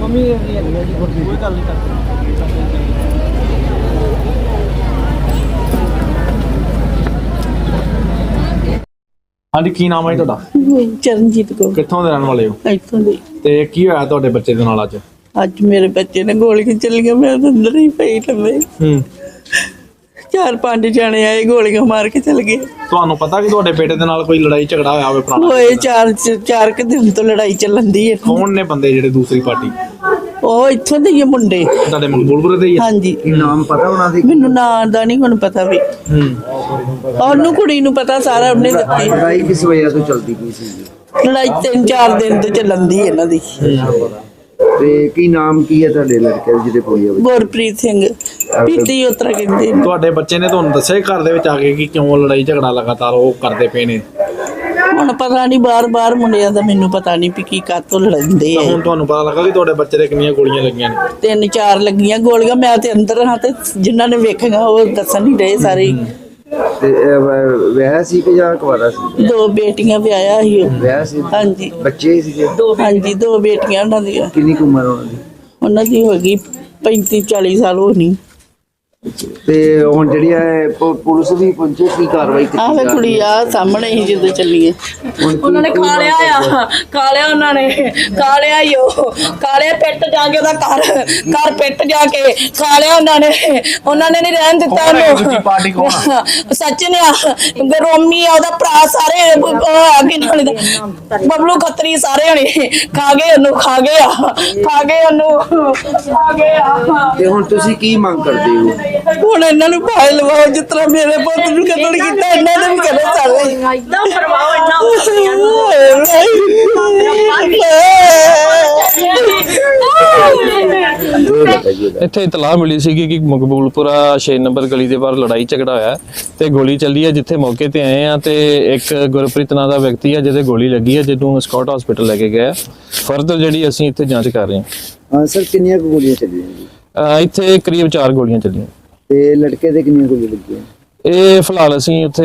Mummy ਦੀ ਹੈ ਜੀ ਕੋਈ ਗੱਲ ਨਹੀਂ ਕਰਦੇ ਹਾਂਜੀ ਕੀ ਨਾਮ ਹੈ ਤੁਹਾਡਾ? ਚਰਨਜੀਤ ਕੋ ਕਿੱਥੋਂ ਦੇ ਰਹਿਣ ਵਾਲੇ ਹੋ? ਇੱਥੋਂ ਦੀ। ਤੇ ਕੀ ਹੋਇਆ ਤੁਹਾਡੇ ਬੱਚੇ ਦੇ ਨਾਲ ਅੱਜ? ਅੱਜ ਮੇਰੇ ਬੱਚੇ ਨੇ ਗੋਲੀਆਂ ਚੱਲੀਆਂ ਮੈਂ ਤਾਂ ਅੰਦਰ ਹੀ ਪਈ ਲੰਮੇ। ਹੂੰ। ਚਾਰ ਪੰਜ ਜਾਣੇ ਆਏ ਗੋਲੀਆਂ ਮਾਰ ਕੇ ਚਲ ਗਏ। ਤੁਹਾਨੂੰ ਪਤਾ ਕਿ ਤੁਹਾਡੇ ਬੇਟੇ ਦੇ ਨਾਲ ਕੋਈ ਲੜਾਈ ਝਗੜਾ ਹੋਇਆ ਹੋਵੇ ਪੁਰਾਣਾ? ਹੋਏ ਚਾਰ ਚਾਰ ਕੁ ਦਿਨ ਤੋਂ ਲੜਾਈ ਚੱਲਣ ਦੀ ਹੈ। ਕੌਣ ਨੇ ਬੰਦੇ ਜਿਹੜੇ ਦੂਸਰੀ ਪਾਰਟੀ? ਉਹ ਇੱਥੋਂ ਦੇ ਹੀ ਆ ਮੁੰਡੇ। ਤੁਹਾਡੇ ਮਕਬੂਲਪੁਰ ਦੇ ਹੀ ਆ? ਹਾਂਜੀ। ਨਾਮ ਪਤਾ ਉਹਨਾਂ ਦੀ? ਮੈਨੂੰ ਨਾਂ ਦਾ ਨਹੀਂ ਹੁਣ ਪਤਾ ਵੀ। ਹੂੰ। ਉਹਨੂੰ ਕੁੜੀ ਨੂੰ ਪਤਾ ਸਾਰਾ ਉਹਨੇ ਦਿੱਤੀ। ਲੜਾਈ ਕਿਸ ਵਜ੍ਹਾ ਤੋਂ ਚੱਲਦੀ ਪਈ ਸੀ? ਲੜਾਈ ਤਿੰਨ ਚਾਰ ਦਿਨ ਤੋਂ ਚੱਲਣ ਦੀ ਇਹਨਾਂ ਦੀ। ਤੇ ਕੀ ਨਾਮ ਕੀ ਹੈ ਤੁਹਾਡੇ ਲੜਕੇ ਦਾ ਜਿਹਦੇ ਕੋਈ ਹੋਵੇ ਗੁਰਪ੍ਰੀਤ ਸਿੰਘ। ਪੀਤੀ ਉਤਰਾ ਕਹਿੰਦੇ। ਤੁਹਾਡੇ ਬੱਚੇ ਨੇ ਤੁਹਾਨੂੰ ਦੱਸਿਆ ਘਰ ਦੇ ਵਿੱਚ ਆ ਕੇ ਕਿ ਕਿਉਂ ਲੜਾਈ ਝਗੜਾ ਲਗਾਤਾਰ ਉਹ ਕਰਦੇ ਪਏ ਨੇ? ਹੁਣ ਪਤਾ ਨਹੀਂ ਬਾਰ-ਬਾਰ ਮੁੰਡਿਆਂ ਦਾ ਮੈਨੂੰ ਪਤਾ ਨਹੀਂ ਵੀ ਕੀ ਕਾਤੋਂ ਲੜਦੇ ਤਾਂ ਆ। ਹੁਣ ਤੁਹਾਨੂੰ ਪਤਾ ਲੱਗਾ ਕਿ ਤੁਹਾਡੇ ਬੱਚੇ ਦੇ ਕਿੰਨੀਆਂ ਗੋਲੀਆਂ ਲੱਗੀਆਂ ਨੇ? ਤਿੰਨ ਚਾਰ ਲੱਗੀਆਂ ਗੋਲੀਆਂ ਮੈਂ ਤੇ ਅੰਦਰ ਹਾਂ ਤੇ ਜਿਨ੍ਹਾਂ ਨੇ ਵੇਖੀਆਂ ਉਹ ਦੱਸਣ ਨਹੀਂ ਰਹੇ ਸਾਰੇ। ਤੇ ਇਹ ਵ- ਵਿਆਹ ਸੀ ਕਿ ਜਾਂ ਕੁਆਰਾ ਸੀ? ਦੋ ਬੇਟੀਆਂ ਵਿਆਹਿਆ ਸੀ ਉਹ। ਵਿਆਹ ਸੀ? ਹਾਂਜੀ। ਬੱਚੇ ਸੀਗੇ? ਹਾਂਜੀ ਦੋ ਬੇਟੀਆਂ ਉਹਨਾਂ ਦੀਆਂ। ਕਿੰਨੀ ਕੁ ਉਮਰ ਉਹਨਾਂ ਦੀ? ਉਹਨਾਂ ਦੀ ਹੋ ਗਈ 35 40 ਸਾਲ ਹੋਣੀ। ਤੇ ਹੁਣ ਜਿਹੜੀ ਹੈ ਪ- ਪੁਲਿਸ ਵੀ ਪਹੁੰਚੇ ਕੀ ਕਾਰਵਾਈ ਕੀਤੀ ਆਹ ਵੇ ਕੁੜੀ? ਆ ਸਾਹਮਣੇ ਹੀ ਜਦੋਂ ਚੱਲੀਏ ਉਹਨਾਂ ਨੇ ਖਾ ਲਿਆ? ਆ ਖਾ ਲਿਆ ਉਹਨਾਂ ਨੇ ਖਾ ਲਿਆ ਈ ਉਹ ਕਾਲੇ ਪਿੱਟ ਜਾ ਕੇ ਉਹਦਾ ਘਰ ਘਰ ਪਿੱਟ ਜਾ ਕੇ ਖਾ ਲਿਆ ਉਹਨਾਂ ਨੇ ਉਹਨਾਂ ਨੇ ਨਹੀਂ ਰਹਿਣ ਦਿੱਤਾ ਕੌਣ ਹੈ ਉਹਨੂੰ ਦੂਜੀ ਪਾਰਟੀ ਕੌਣ ਆ? ਸੱਚਨ ਆ ਰੋਮੀ ਆ ਉਹਦਾ ਭਰਾ ਸਾਰੇ ਗਏ ਨਾਲ ਦੇ। ਬਬਲੂ ਖੱਤਰੀ ਸਾਰੇ ਹਣੇ ਖਾ ਗਏ ਉਹਨੂੰ ਖਾ ਗਏ ਆ ਖਾ ਗਏ ਉਹਨੂੰ ਖਾ ਗਏ ਆ ਤੇ ਹੁਣ ਤੁਸੀਂ ਕੀ ਮੰਗ ਕਰਦੇ ਹੋ ਹੁਣ ਇਹਨਾਂ ਨੂੰ ਭਾਈ ਲਵਾਓ ਜਿਸ ਤਰ੍ਹਾਂ ਮੇਰੇ ਪੁੱਤ ਨੂੰ ਕਤਲ ਕੀਤਾ ਇਹਨਾਂ ਦੇ ਵੀ ਕਰੇ ਚੱਲੇ ਇਦਾਂ ਪਰਵਾਹ ਇੰਨਾ ਇਹ ਬਤਾਈਏ ਇੱਥੇ ਇਤਲਾਹ ਮਿਲੀ ਸੀਗੀ ਕਿ ਮਕਬੂਲਪੁਰਾ 6 ਨੰਬਰ ਗਲੀ ਦੇ ਬਾਹਰ ਲੜਾਈ ਝਗੜਾ ਹੋਇਆ ਤੇ ਗੋਲੀ ਚੱਲੀ ਹੈ ਜਿੱਥੇ ਮੌਕੇ ਤੇ ਆਏ ਆ ਤੇ ਇੱਕ ਗੁਰਪ੍ਰੀਤ ਨਾਂ ਦਾ ਵਿਅਕਤੀ ਹੈ ਜਿਹਦੇ ਗੋਲੀ ਲੱਗੀ ਹੈ ਜਿਹਨੂੰ ਸਕਾਟ ਹਸਪੀਟਲ ਲੈ ਕੇ ਗਏ ਫਰਦਰ ਜਿਹੜੀ ਅਸੀਂ ਇੱਥੇ ਜਾਂਚ ਕਰ ਰਹੇ ਹਾਂ। ਸਰ ਕਿੰਨੀਆਂ ਗੋਲੀਆਂ ਚੱਲੀਆਂ? ਇੱਥੇ ਕਰੀਬ 4 ਗੋਲੀਆਂ ਚੱਲੀਆਂ। ਤੇ ਲੜਕੇ ਦੇ ਕਿੰਨੀਆਂ ਗੋਲੀਆਂ ਲੱਗੀਆਂ? ਇਹ ਫਿਲਹਾਲ ਅਸੀਂ ਉੱਥੇ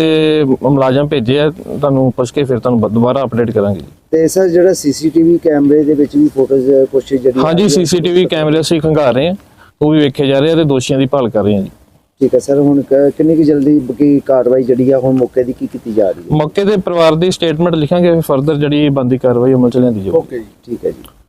ਮੁਲਾਜ਼ਮ ਭੇਜੇ ਆ ਤੁਹਾਨੂੰ ਪੁੱਛ ਕੇ ਫਿਰ ਤੁਹਾਨੂੰ ਬ- ਦੁਬਾਰਾ ਅਪਡੇਟ ਕਰਾਂਗੇ ਤੇ ਸਰ ਜਿਹੜਾ ਸੀਸੀਟੀਵੀ ਕੈਮਰੇ ਦੇ ਵਿੱਚ ਵੀ ਫੋਟੋਜ਼ ਕੁਛ ਜਿਹੜੀ ਹਾਂਜੀ ਸੀਸੀਟੀਵੀ ਕੈਮਰੇ ਅਸੀਂ ਖੰਗਾਰ ਰਹੇ ਹਾਂ ਉਹ ਵੀ ਵੇਖੇ ਜਾ ਰਹੇ ਆ ਤੇ ਦੋਸ਼ੀਆਂ ਦੀ ਭਾਲ ਕਰ ਰਹੇ ਹਾਂ ਜੀ। ਠੀਕ ਹੈ ਸਰ ਹੁਣ ਕ- ਕਿੰਨੀ ਕੁ ਜਲਦੀ ਕੀ ਕਾਰਵਾਈ ਜਿਹੜੀ ਆ ਹੁਣ ਮੌਕੇ ਦੀ ਕੀ ਕੀਤੀ ਜਾ ਰਹੀ ਹੈ? ਮੌਕੇ ਤੇ ਪਰਿਵਾਰ ਦੀ ਸਟੇਟਮੈਂਟ ਲਿਖਾਂਗੇ ਫਰਦਰ ਜਿਹੜੀ ਬੰਦੀ ਕਾਰਵਾਈ ਅਮਲ ਚ ਲਿਆਂਦੀ ਜਾਊਗੀ। ਓਕੇ ਜੀ ਠੀਕ ਹੈ ਜੀ।